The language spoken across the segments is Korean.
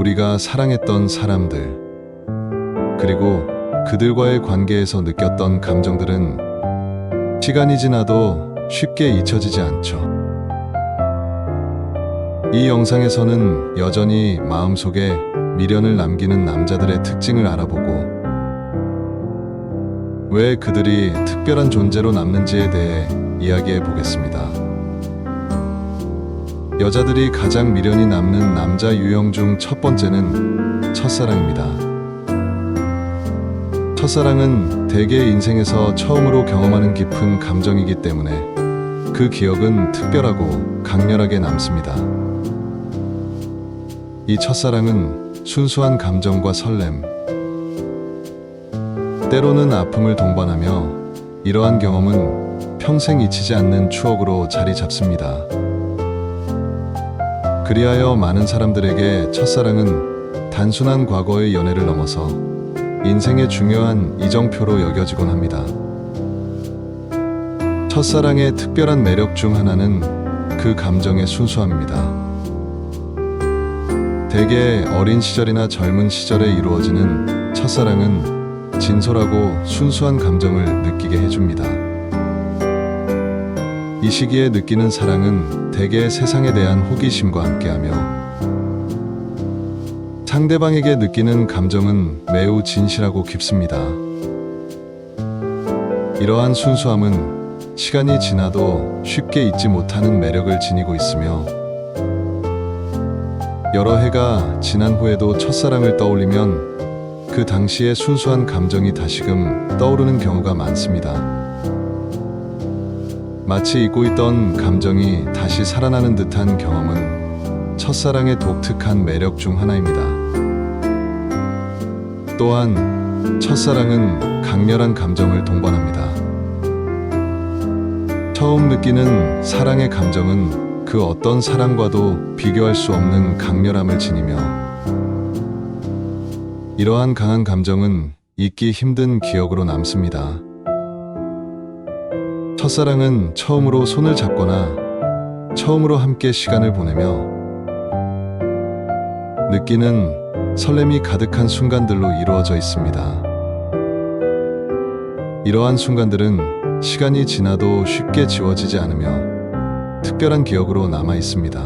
우리가 사랑했던 사람들, 그리고 그들과의 관계에서 느꼈던 감정들은 시간이 지나도 쉽게 잊혀지지 않죠. 이 영상에서는 여전히 마음속에 미련을 남기는 남자들의 특징을 알아보고 왜 그들이 특별한 존재로 남는지에 대해 이야기해 보겠습니다. 여자들이 가장 미련이 남는 남자 유형 중 첫 번째는 첫사랑입니다. 첫사랑은 대개 인생에서 처음으로 경험하는 깊은 감정이기 때문에 그 기억은 특별하고 강렬하게 남습니다. 이 첫사랑은 순수한 감정과 설렘, 때로는 아픔을 동반하며 이러한 경험은 평생 잊히지 않는 추억으로 자리 잡습니다. 그리하여 많은 사람들에게 첫사랑은 단순한 과거의 연애를 넘어서 인생의 중요한 이정표로 여겨지곤 합니다. 첫사랑의 특별한 매력 중 하나는 그 감정의 순수함입니다. 대개 어린 시절이나 젊은 시절에 이루어지는 첫사랑은 진솔하고 순수한 감정을 느끼게 해줍니다. 이 시기에 느끼는 사랑은 대개 세상에 대한 호기심과 함께하며 상대방에게 느끼는 감정은 매우 진실하고 깊습니다. 이러한 순수함은 시간이 지나도 쉽게 잊지 못하는 매력을 지니고 있으며 여러 해가 지난 후에도 첫사랑을 떠올리면 그 당시의 순수한 감정이 다시금 떠오르는 경우가 많습니다. 마치 잊고 있던 감정이 다시 살아나는 듯한 경험은 첫사랑의 독특한 매력 중 하나입니다. 또한 첫사랑은 강렬한 감정을 동반합니다. 처음 느끼는 사랑의 감정은 그 어떤 사랑과도 비교할 수 없는 강렬함을 지니며 이러한 강한 감정은 잊기 힘든 기억으로 남습니다. 첫사랑은 처음으로 손을 잡거나 처음으로 함께 시간을 보내며 느끼는 설렘이 가득한 순간들로 이루어져 있습니다. 이러한 순간들은 시간이 지나도 쉽게 지워지지 않으며 특별한 기억으로 남아 있습니다.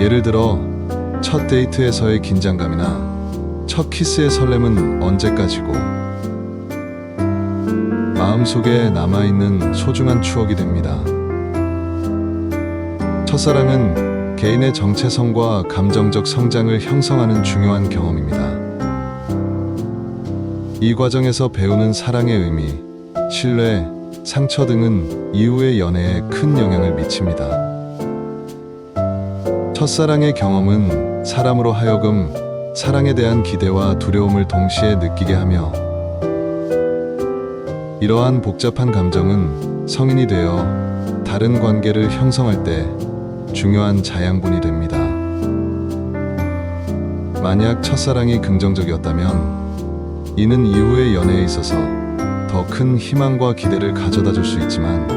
예를 들어 첫 데이트에서의 긴장감이나 첫 키스의 설렘은 언제까지고 마음속에 남아있는 소중한 추억이 됩니다. 첫사랑은 개인의 정체성과 감정적 성장을 형성하는 중요한 경험입니다. 이 과정에서 배우는 사랑의 의미, 신뢰, 상처 등은 이후의 연애에 큰 영향을 미칩니다. 첫사랑의 경험은 사람으로 하여금 사랑에 대한 기대와 두려움을 동시에 느끼게 하며 이러한 복잡한 감정은 성인이 되어 다른 관계를 형성할 때 중요한 자양분이 됩니다. 만약 첫사랑이 긍정적이었다면 이는 이후의 연애에 있어서 더 큰 희망과 기대를 가져다 줄 수 있지만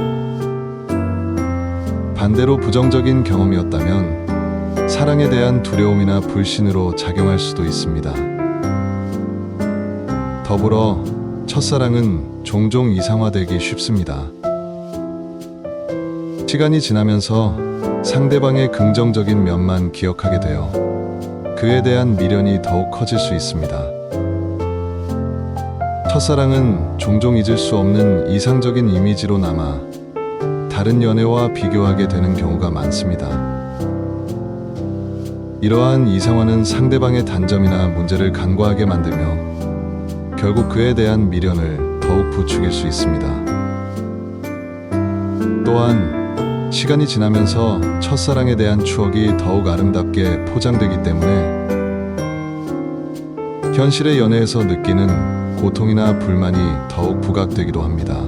반대로 부정적인 경험이었다면 사랑에 대한 두려움이나 불신으로 작용할 수도 있습니다. 더불어 첫사랑은 종종 이상화되기 쉽습니다. 시간이 지나면서 상대방의 긍정적인 면만 기억하게 되어 그에 대한 미련이 더욱 커질 수 있습니다. 첫사랑은 종종 잊을 수 없는 이상적인 이미지로 남아 다른 연애와 비교하게 되는 경우가 많습니다. 이러한 이상화는 상대방의 단점이나 문제를 간과하게 만들며 결국 그에 대한 미련을 더욱 부추길 수 있습니다. 또한 시간이 지나면서 첫사랑에 대한 추억이 더욱 아름답게 포장되기 때문에 현실의 연애에서 느끼는 고통이나 불만이 더욱 부각되기도 합니다.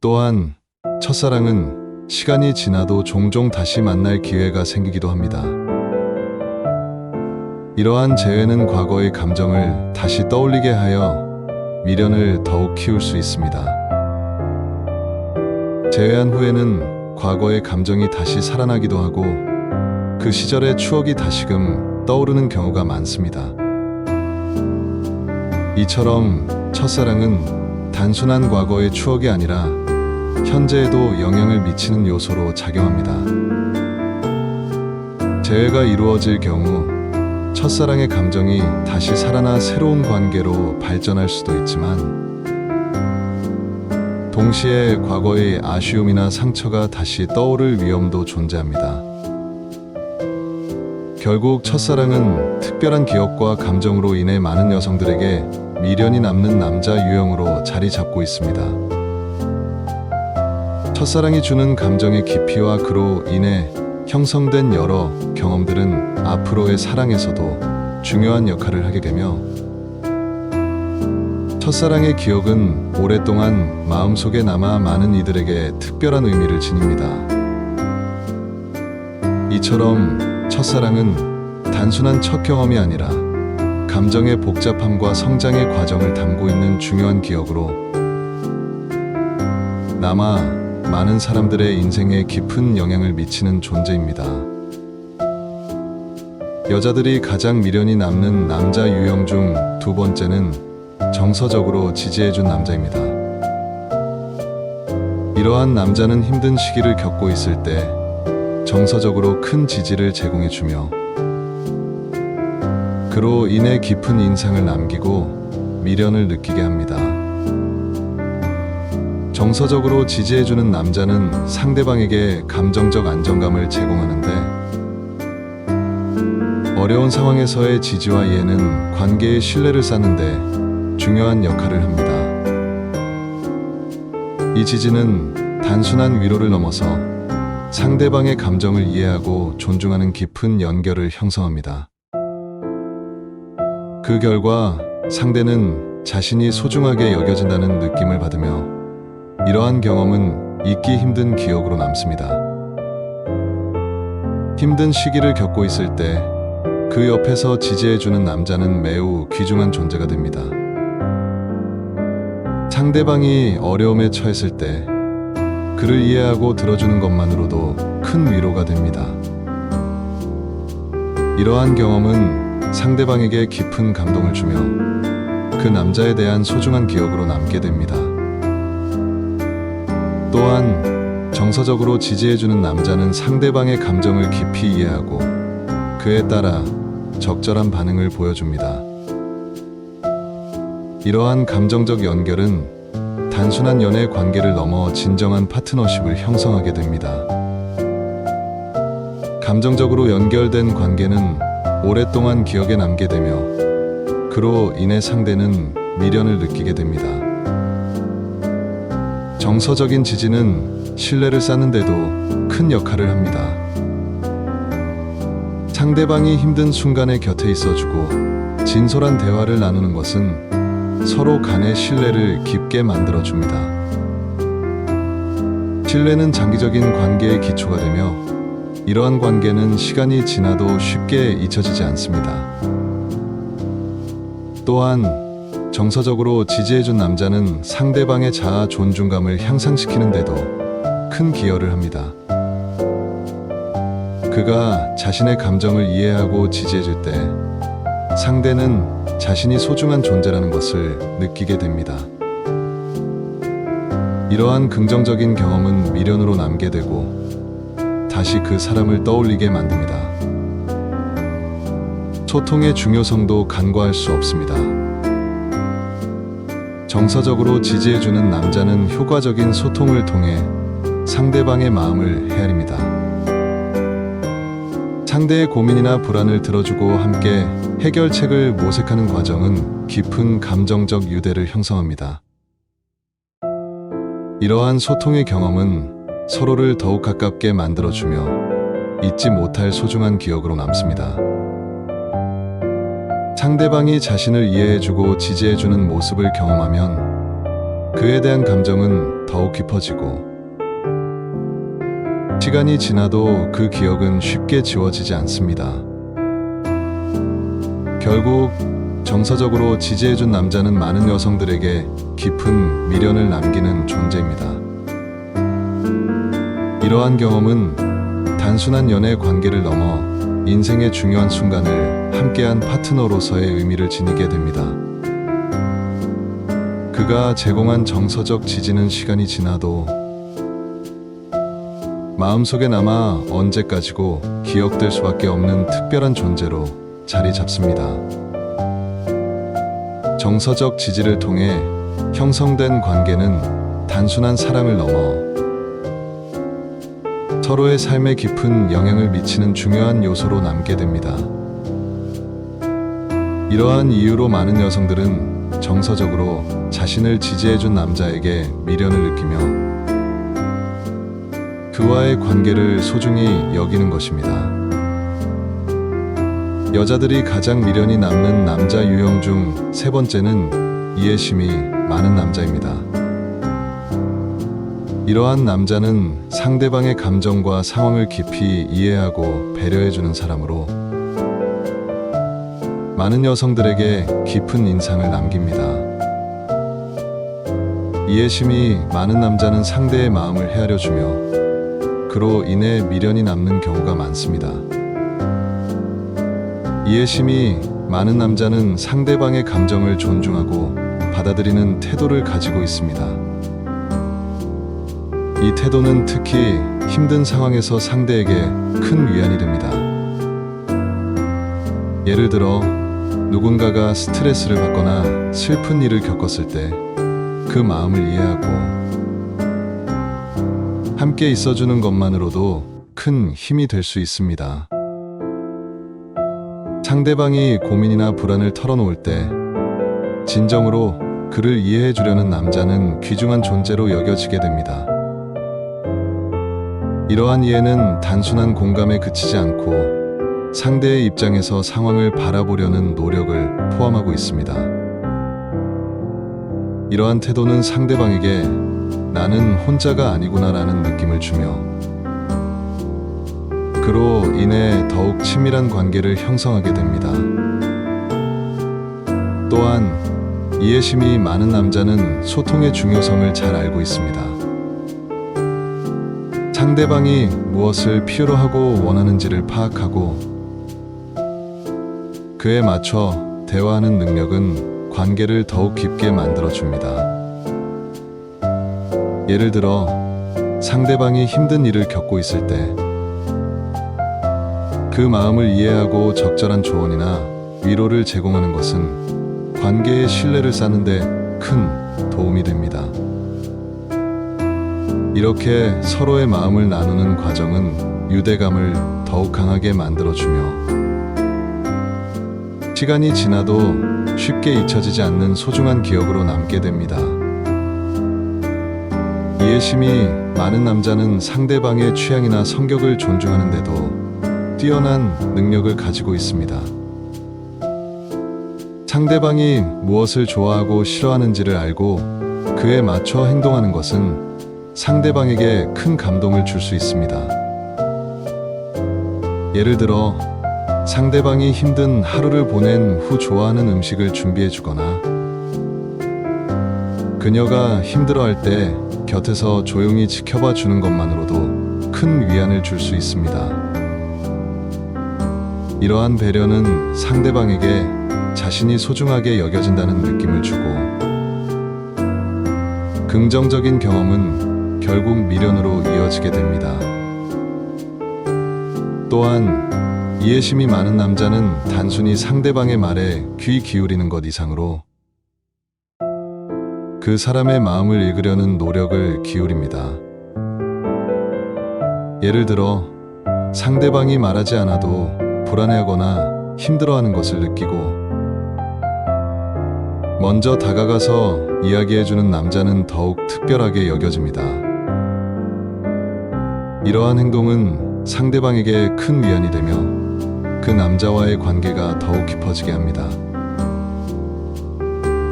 또한 첫사랑은 시간이 지나도 종종 다시 만날 기회가 생기기도 합니다. 이러한 재회는 과거의 감정을 다시 떠올리게 하여 미련을 더욱 키울 수 있습니다. 재회한 후에는 과거의 감정이 다시 살아나기도 하고 그 시절의 추억이 다시금 떠오르는 경우가 많습니다. 이처럼 첫사랑은 단순한 과거의 추억이 아니라 현재에도 영향을 미치는 요소로 작용합니다. 재회가 이루어질 경우 첫사랑의 감정이 다시 살아나 새로운 관계로 발전할 수도 있지만 동시에 과거의 아쉬움이나 상처가 다시 떠오를 위험도 존재합니다. 결국 첫사랑은 특별한 기억과 감정으로 인해 많은 여성들에게 미련이 남는 남자 유형으로 자리 잡고 있습니다. 첫사랑이 주는 감정의 깊이와 그로 인해 형성된 여러 경험들은 앞으로의 사랑에서도 중요한 역할을 하게 되며 첫사랑의 기억은 오랫동안 마음속에 남아 많은 이들에게 특별한 의미를 지닙니다. 이처럼 첫사랑은 단순한 첫 경험이 아니라 감정의 복잡함과 성장의 과정을 담고 있는 중요한 기억으로 남아 많은 사람들의 인생에 깊은 영향을 미치는 존재입니다. 여자들이 가장 미련이 남는 남자 유형 중 두 번째는 정서적으로 지지해준 남자입니다. 이러한 남자는 힘든 시기를 겪고 있을 때 정서적으로 큰 지지를 제공해주며 그로 인해 깊은 인상을 남기고 미련을 느끼게 합니다. 정서적으로 지지해주는 남자는 상대방에게 감정적 안정감을 제공하는데 어려운 상황에서의 지지와 이해는 관계의 신뢰를 쌓는데 중요한 역할을 합니다. 이 지지는 단순한 위로를 넘어서 상대방의 감정을 이해하고 존중하는 깊은 연결을 형성합니다. 그 결과 상대는 자신이 소중하게 여겨진다는 느낌을 받으며 이러한 경험은 잊기 힘든 기억으로 남습니다. 힘든 시기를 겪고 있을 때 그 옆에서 지지해주는 남자는 매우 귀중한 존재가 됩니다. 상대방이 어려움에 처했을 때 그를 이해하고 들어주는 것만으로도 큰 위로가 됩니다. 이러한 경험은 상대방에게 깊은 감동을 주며 그 남자에 대한 소중한 기억으로 남게 됩니다. 또한 정서적으로 지지해주는 남자는 상대방의 감정을 깊이 이해하고 그에 따라 적절한 반응을 보여줍니다. 이러한 감정적 연결은 단순한 연애 관계를 넘어 진정한 파트너십을 형성하게 됩니다. 감정적으로 연결된 관계는 오랫동안 기억에 남게 되며 그로 인해 상대는 미련을 느끼게 됩니다. 정서적인 지지는 신뢰를 쌓는데도 큰 역할을 합니다. 상대방이 힘든 순간에 곁에 있어주고 진솔한 대화를 나누는 것은 서로 간의 신뢰를 깊게 만들어줍니다. 신뢰는 장기적인 관계의 기초가 되며 이러한 관계는 시간이 지나도 쉽게 잊혀지지 않습니다. 또한 정서적으로 지지해준 남자는 상대방의 자아 존중감을 향상시키는데도 큰 기여를 합니다. 그가 자신의 감정을 이해하고 지지해줄 때 상대는 자신이 소중한 존재라는 것을 느끼게 됩니다. 이러한 긍정적인 경험은 미련으로 남게 되고 다시 그 사람을 떠올리게 만듭니다. 소통의 중요성도 간과할 수 없습니다. 정서적으로 지지해주는 남자는 효과적인 소통을 통해 상대방의 마음을 헤아립니다. 상대의 고민이나 불안을 들어주고 함께 해결책을 모색하는 과정은 깊은 감정적 유대를 형성합니다. 이러한 소통의 경험은 서로를 더욱 가깝게 만들어주며 잊지 못할 소중한 기억으로 남습니다. 상대방이 자신을 이해해주고 지지해주는 모습을 경험하면 그에 대한 감정은 더욱 깊어지고 시간이 지나도 그 기억은 쉽게 지워지지 않습니다. 결국 정서적으로 지지해준 남자는 많은 여성들에게 깊은 미련을 남기는 존재입니다. 이러한 경험은 단순한 연애 관계를 넘어 인생의 중요한 순간을 함께한 파트너로서의 의미를 지니게 됩니다. 그가 제공한 정서적 지지는 시간이 지나도 마음속에 남아 언제까지고 기억될 수밖에 없는 특별한 존재로 자리 잡습니다. 정서적 지지를 통해 형성된 관계는 단순한 사랑을 넘어 서로의 삶에 깊은 영향을 미치는 중요한 요소로 남게 됩니다. 이러한 이유로 많은 여성들은 정서적으로 자신을 지지해준 남자에게 미련을 느끼며 그와의 관계를 소중히 여기는 것입니다. 여자들이 가장 미련이 남는 남자 유형 중 세 번째는 이해심이 많은 남자입니다. 이러한 남자는 상대방의 감정과 상황을 깊이 이해하고 배려해주는 사람으로 많은 여성들에게 깊은 인상을 남깁니다. 이해심이 많은 남자는 상대의 마음을 헤아려 주며 그로 인해 미련이 남는 경우가 많습니다. 이해심이 많은 남자는 상대방의 감정을 존중하고 받아들이는 태도를 가지고 있습니다. 이 태도는 특히 힘든 상황에서 상대에게 큰 위안이 됩니다. 예를 들어, 누군가가 스트레스를 받거나 슬픈 일을 겪었을 때 그 마음을 이해하고 함께 있어주는 것만으로도 큰 힘이 될 수 있습니다. 상대방이 고민이나 불안을 털어놓을 때 진정으로 그를 이해해 주려는 남자는 귀중한 존재로 여겨지게 됩니다. 이러한 이해는 단순한 공감에 그치지 않고 상대의 입장에서 상황을 바라보려는 노력을 포함하고 있습니다. 이러한 태도는 상대방에게 나는 혼자가 아니구나라는 느낌을 주며 그로 인해 더욱 친밀한 관계를 형성하게 됩니다. 또한 이해심이 많은 남자는 소통의 중요성을 잘 알고 있습니다. 상대방이 무엇을 필요로 하고 원하는지를 파악하고 그에 맞춰 대화하는 능력은 관계를 더욱 깊게 만들어 줍니다. 예를 들어 상대방이 힘든 일을 겪고 있을 때 그 마음을 이해하고 적절한 조언이나 위로를 제공하는 것은 관계의 신뢰를 쌓는데 큰 도움이 됩니다. 이렇게 서로의 마음을 나누는 과정은 유대감을 더욱 강하게 만들어주며 시간이 지나도 쉽게 잊혀지지 않는 소중한 기억으로 남게 됩니다. 이해심이 많은 남자는 상대방의 취향이나 성격을 존중하는데도 뛰어난 능력을 가지고 있습니다. 상대방이 무엇을 좋아하고 싫어하는지를 알고 그에 맞춰 행동하는 것은 상대방에게 큰 감동을 줄 수 있습니다. 예를 들어, 상대방이 힘든 하루를 보낸 후 좋아하는 음식을 준비해 주거나, 그녀가 힘들어할 때 곁에서 조용히 지켜봐 주는 것만으로도 큰 위안을 줄 수 있습니다. 이러한 배려는 상대방에게 자신이 소중하게 여겨진다는 느낌을 주고, 긍정적인 경험은 결국 미련으로 이어지게 됩니다. 또한 이해심이 많은 남자는 단순히 상대방의 말에 귀 기울이는 것 이상으로 그 사람의 마음을 읽으려는 노력을 기울입니다. 예를 들어 상대방이 말하지 않아도 불안해하거나 힘들어하는 것을 느끼고 먼저 다가가서 이야기해주는 남자는 더욱 특별하게 여겨집니다. 이러한 행동은 상대방에게 큰 위안이 되며 그 남자와의 관계가 더욱 깊어지게 합니다.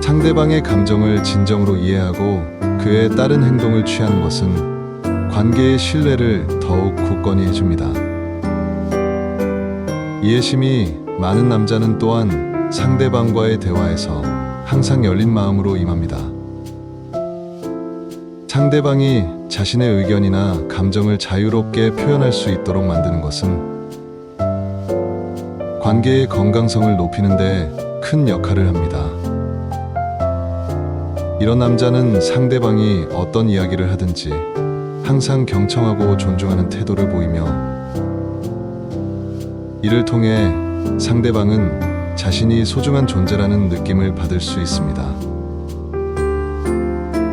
상대방의 감정을 진정으로 이해하고 그에 따른 행동을 취하는 것은 관계의 신뢰를 더욱 굳건히 해줍니다. 이해심이 많은 남자는 또한 상대방과의 대화에서 항상 열린 마음으로 임합니다. 상대방이 자신의 의견이나 감정을 자유롭게 표현할 수 있도록 만드는 것은 관계의 건강성을 높이는데 큰 역할을 합니다. 이런 남자는 상대방이 어떤 이야기를 하든지 항상 경청하고 존중하는 태도를 보이며 이를 통해 상대방은 자신이 소중한 존재라는 느낌을 받을 수 있습니다.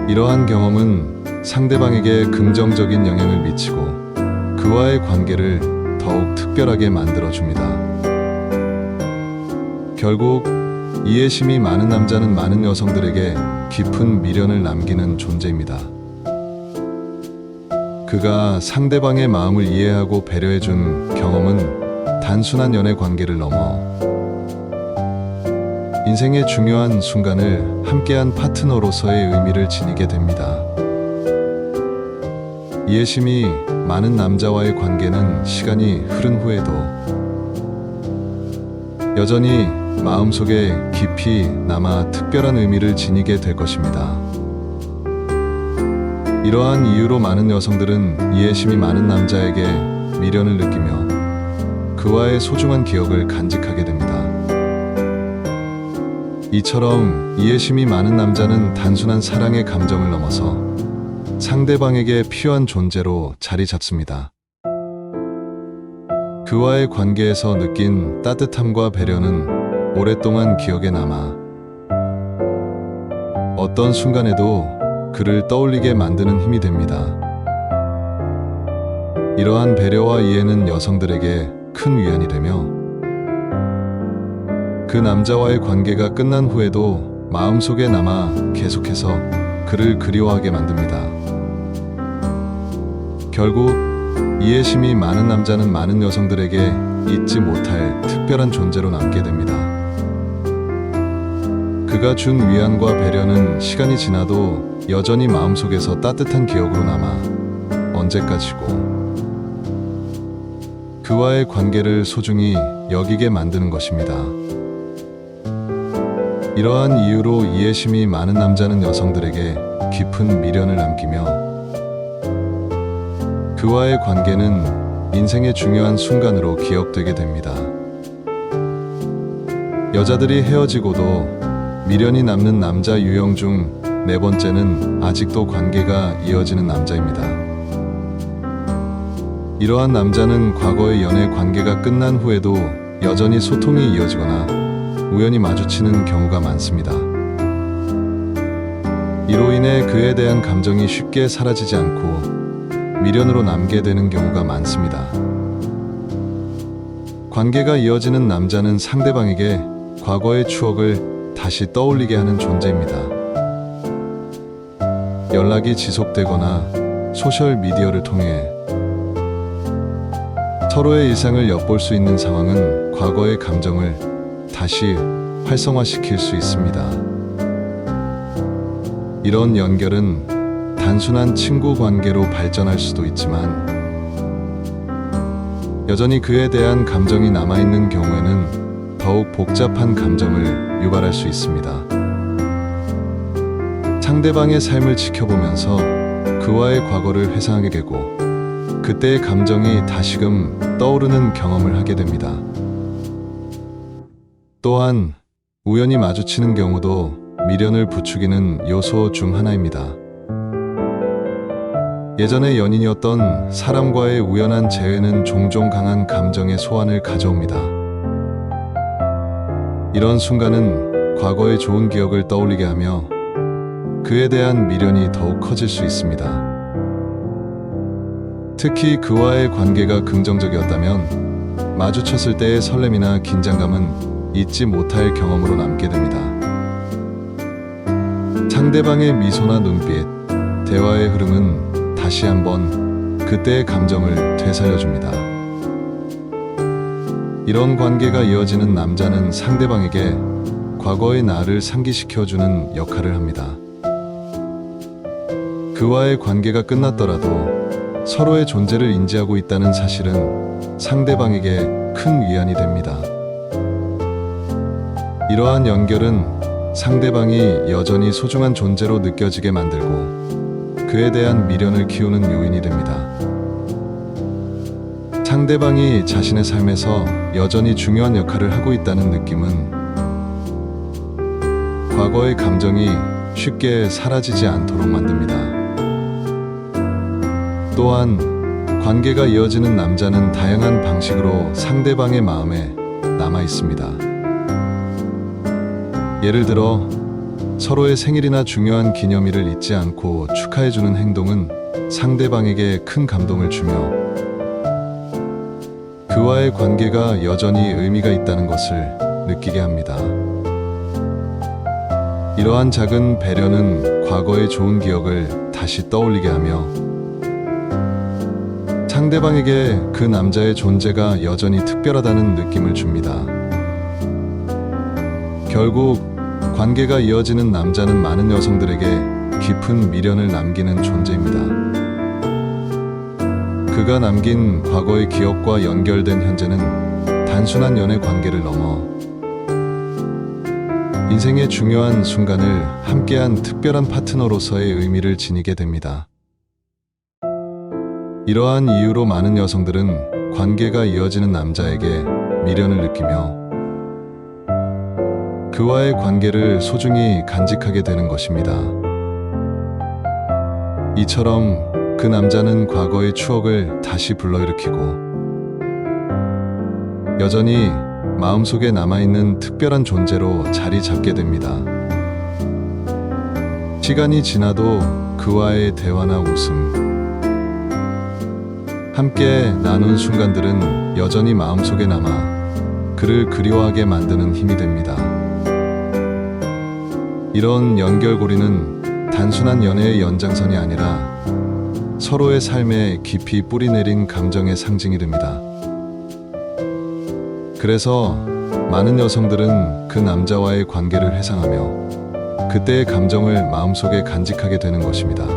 이러한 경험은 상대방에게 긍정적인 영향을 미치고 그와의 관계를 더욱 특별하게 만들어줍니다. 결국 이해심이 많은 남자는 많은 여성들에게 깊은 미련을 남기는 존재입니다. 그가 상대방의 마음을 이해하고 배려해준 경험은 단순한 연애 관계를 넘어 인생의 중요한 순간을 함께한 파트너로서의 의미를 지니게 됩니다. 이해심이 많은 남자와의 관계는 시간이 흐른 후에도 여전히 마음속에 깊이 남아 특별한 의미를 지니게 될 것입니다. 이러한 이유로 많은 여성들은 이해심이 많은 남자에게 미련을 느끼며 그와의 소중한 기억을 간직하게 됩니다. 이처럼 이해심이 많은 남자는 단순한 사랑의 감정을 넘어서 상대방에게 필요한 존재로 자리 잡습니다. 그와의 관계에서 느낀 따뜻함과 배려는 오랫동안 기억에 남아 어떤 순간에도 그를 떠올리게 만드는 힘이 됩니다. 이러한 배려와 이해는 여성들에게 큰 위안이 되며 그 남자와의 관계가 끝난 후에도 마음속에 남아 계속해서 그를 그리워하게 만듭니다. 결국 이해심이 많은 남자는 많은 여성들에게 잊지 못할 특별한 존재로 남게 됩니다. 그가 준 위안과 배려는 시간이 지나도 여전히 마음속에서 따뜻한 기억으로 남아 언제까지고 그와의 관계를 소중히 여기게 만드는 것입니다. 이러한 이유로 이해심이 많은 남자는 여성들에게 깊은 미련을 남기며 그와의 관계는 인생의 중요한 순간으로 기억되게 됩니다. 여자들이 헤어지고도 미련이 남는 남자 유형 중 네 번째는 아직도 관계가 이어지는 남자입니다. 이러한 남자는 과거의 연애 관계가 끝난 후에도 여전히 소통이 이어지거나 우연히 마주치는 경우가 많습니다. 이로 인해 그에 대한 감정이 쉽게 사라지지 않고 미련으로 남게 되는 경우가 많습니다. 관계가 이어지는 남자는 상대방에게 과거의 추억을 다시 떠올리게 하는 존재입니다. 연락이 지속되거나 소셜 미디어를 통해 서로의 일상을 엿볼 수 있는 상황은 과거의 감정을 다시 활성화시킬 수 있습니다. 이런 연결은 단순한 친구 관계로 발전할 수도 있지만 여전히 그에 대한 감정이 남아있는 경우에는 더욱 복잡한 감정을 유발할 수 있습니다. 상대방의 삶을 지켜보면서 그와의 과거를 회상하게 되고 그때의 감정이 다시금 떠오르는 경험을 하게 됩니다. 또한 우연히 마주치는 경우도 미련을 부추기는 요소 중 하나입니다. 예전의 연인이었던 사람과의 우연한 재회는 종종 강한 감정의 소환을 가져옵니다. 이런 순간은 과거의 좋은 기억을 떠올리게 하며 그에 대한 미련이 더욱 커질 수 있습니다. 특히 그와의 관계가 긍정적이었다면 마주쳤을 때의 설렘이나 긴장감은 잊지 못할 경험으로 남게 됩니다. 상대방의 미소나 눈빛, 대화의 흐름은 다시 한번 그때의 감정을 되살려줍니다. 이런 관계가 이어지는 남자는 상대방에게 과거의 나를 상기시켜주는 역할을 합니다. 그와의 관계가 끝났더라도 서로의 존재를 인지하고 있다는 사실은 상대방에게 큰 위안이 됩니다. 이러한 연결은 상대방이 여전히 소중한 존재로 느껴지게 만들고 그에 대한 미련을 키우는 요인이 됩니다. 상대방이 자신의 삶에서 여전히 중요한 역할을 하고 있다는 느낌은 과거의 감정이 쉽게 사라지지 않도록 만듭니다. 또한 관계가 이어지는 남자는 다양한 방식으로 상대방의 마음에 남아 있습니다. 예를 들어 서로의 생일이나 중요한 기념일을 잊지 않고 축하해주는 행동은 상대방에게 큰 감동을 주며 그와의 관계가 여전히 의미가 있다는 것을 느끼게 합니다. 이러한 작은 배려는 과거의 좋은 기억을 다시 떠올리게 하며 상대방에게 그 남자의 존재가 여전히 특별하다는 느낌을 줍니다. 결국 관계가 이어지는 남자는 많은 여성들에게 깊은 미련을 남기는 존재입니다. 그가 남긴 과거의 기억과 연결된 현재는 단순한 연애 관계를 넘어 인생의 중요한 순간을 함께한 특별한 파트너로서의 의미를 지니게 됩니다. 이러한 이유로 많은 여성들은 관계가 이어지는 남자에게 미련을 느끼며 그와의 관계를 소중히 간직하게 되는 것입니다. 이처럼 그 남자는 과거의 추억을 다시 불러일으키고 여전히 마음속에 남아있는 특별한 존재로 자리 잡게 됩니다. 시간이 지나도 그와의 대화나 웃음, 함께 나눈 순간들은 여전히 마음속에 남아 그를 그리워하게 만드는 힘이 됩니다. 이런 연결고리는 단순한 연애의 연장선이 아니라 서로의 삶에 깊이 뿌리내린 감정의 상징이 됩니다. 그래서 많은 여성들은 그 남자와의 관계를 회상하며 그때의 감정을 마음속에 간직하게 되는 것입니다.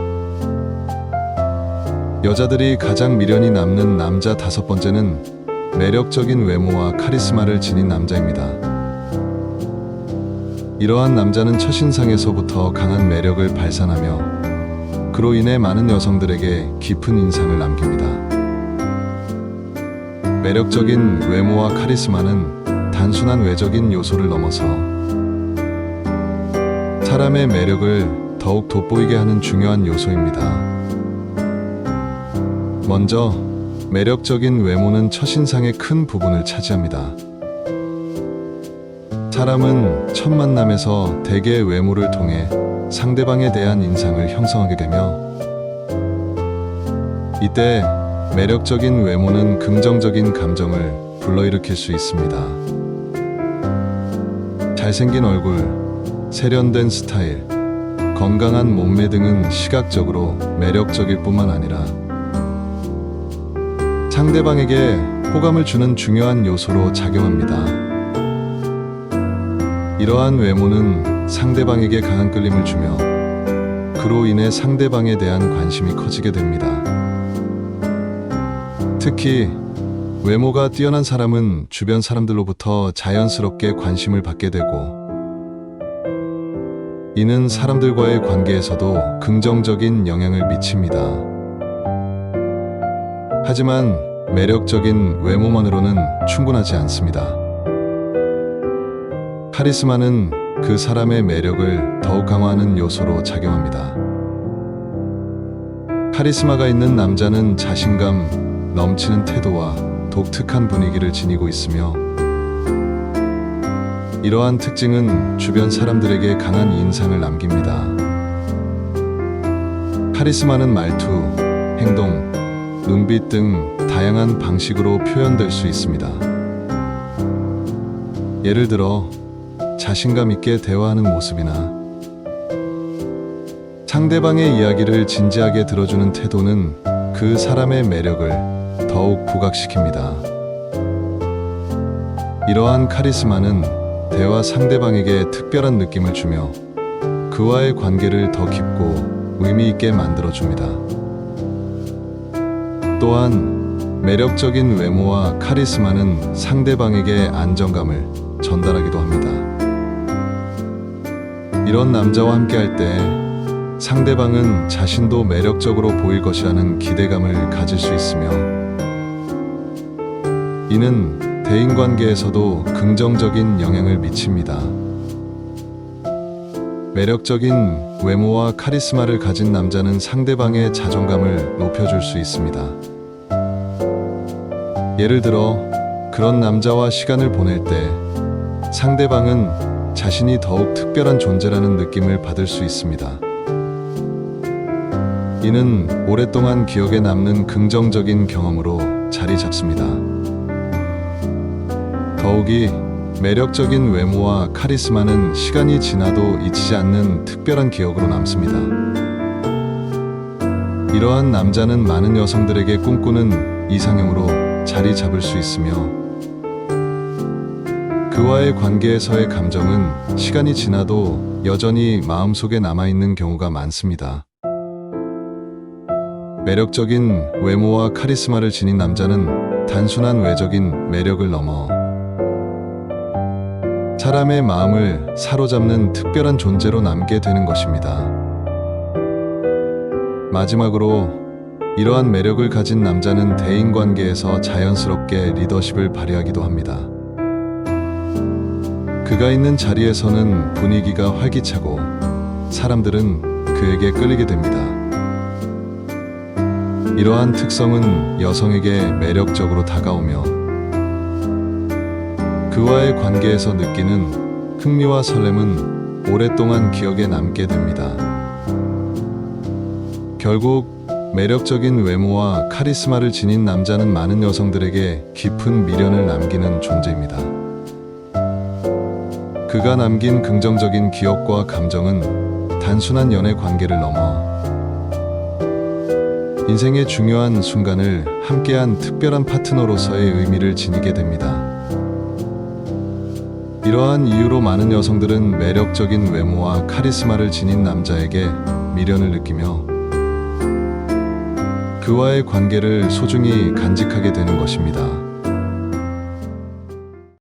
여자들이 가장 미련이 남는 남자 다섯 번째는 매력적인 외모와 카리스마를 지닌 남자입니다. 이러한 남자는 첫인상에서부터 강한 매력을 발산하며 그로 인해 많은 여성들에게 깊은 인상을 남깁니다. 매력적인 외모와 카리스마는 단순한 외적인 요소를 넘어서 사람의 매력을 더욱 돋보이게 하는 중요한 요소입니다. 먼저 매력적인 외모는 첫인상의 큰 부분을 차지합니다. 사람은 첫 만남에서 대개의 외모를 통해 상대방에 대한 인상을 형성하게 되며 이때 매력적인 외모는 긍정적인 감정을 불러일으킬 수 있습니다. 잘생긴 얼굴, 세련된 스타일, 건강한 몸매 등은 시각적으로 매력적일 뿐만 아니라 상대방에게 호감을 주는 중요한 요소로 작용합니다. 이러한 외모는 상대방에게 강한 끌림을 주며 그로 인해 상대방에 대한 관심이 커지게 됩니다. 특히 외모가 뛰어난 사람은 주변 사람들로부터 자연스럽게 관심을 받게 되고 이는 사람들과의 관계에서도 긍정적인 영향을 미칩니다. 하지만 매력적인 외모만으로는 충분하지 않습니다. 카리스마는 그 사람의 매력을 더욱 강화하는 요소로 작용합니다. 카리스마가 있는 남자는 자신감 넘치는 태도와 독특한 분위기를 지니고 있으며 이러한 특징은 주변 사람들에게 강한 인상을 남깁니다. 카리스마는 말투, 행동, 눈빛 등 다양한 방식으로 표현될 수 있습니다. 예를 들어 자신감 있게 대화하는 모습이나 상대방의 이야기를 진지하게 들어주는 태도는 그 사람의 매력을 더욱 부각시킵니다. 이러한 카리스마는 대화 상대방에게 특별한 느낌을 주며 그와의 관계를 더 깊고 의미 있게 만들어줍니다. 또한 매력적인 외모와 카리스마는 상대방에게 안정감을 전달하기도 합니다. 이런 남자와 함께할 때 상대방은 자신도 매력적으로 보일 것이라는 기대감을 가질 수 있으며 이는 대인 관계에서도 긍정적인 영향을 미칩니다. 매력적인 외모와 카리스마를 가진 남자는 상대방의 자존감을 높여줄 수 있습니다. 예를 들어 그런 남자와 시간을 보낼 때 상대방은 자신이 더욱 특별한 존재라는 느낌을 받을 수 있습니다. 이는 오랫동안 기억에 남는 긍정적인 경험으로 자리 잡습니다. 더욱이 매력적인 외모와 카리스마는 시간이 지나도 잊히지 않는 특별한 기억으로 남습니다. 이러한 남자는 많은 여성들에게 꿈꾸는 이상형으로 자리 잡을 수 있으며 그와의 관계에서의 감정은 시간이 지나도 여전히 마음속에 남아있는 경우가 많습니다. 매력적인 외모와 카리스마를 지닌 남자는 단순한 외적인 매력을 넘어 사람의 마음을 사로잡는 특별한 존재로 남게 되는 것입니다. 마지막으로 이러한 매력을 가진 남자는 대인 관계에서 자연스럽게 리더십을 발휘하기도 합니다. 그가 있는 자리에서는 분위기가 활기차고 사람들은 그에게 끌리게 됩니다. 이러한 특성은 여성에게 매력적으로 다가오며 그와의 관계에서 느끼는 흥미와 설렘은 오랫동안 기억에 남게 됩니다. 결국 매력적인 외모와 카리스마를 지닌 남자는 많은 여성들에게 깊은 미련을 남기는 존재입니다. 그가 남긴 긍정적인 기억과 감정은 단순한 연애 관계를 넘어 인생의 중요한 순간을 함께한 특별한 파트너로서의 의미를 지니게 됩니다. 이러한 이유로 많은 여성들은 매력적인 외모와 카리스마를 지닌 남자에게 미련을 느끼며 그와의 관계를 소중히 간직하게 되는 것입니다.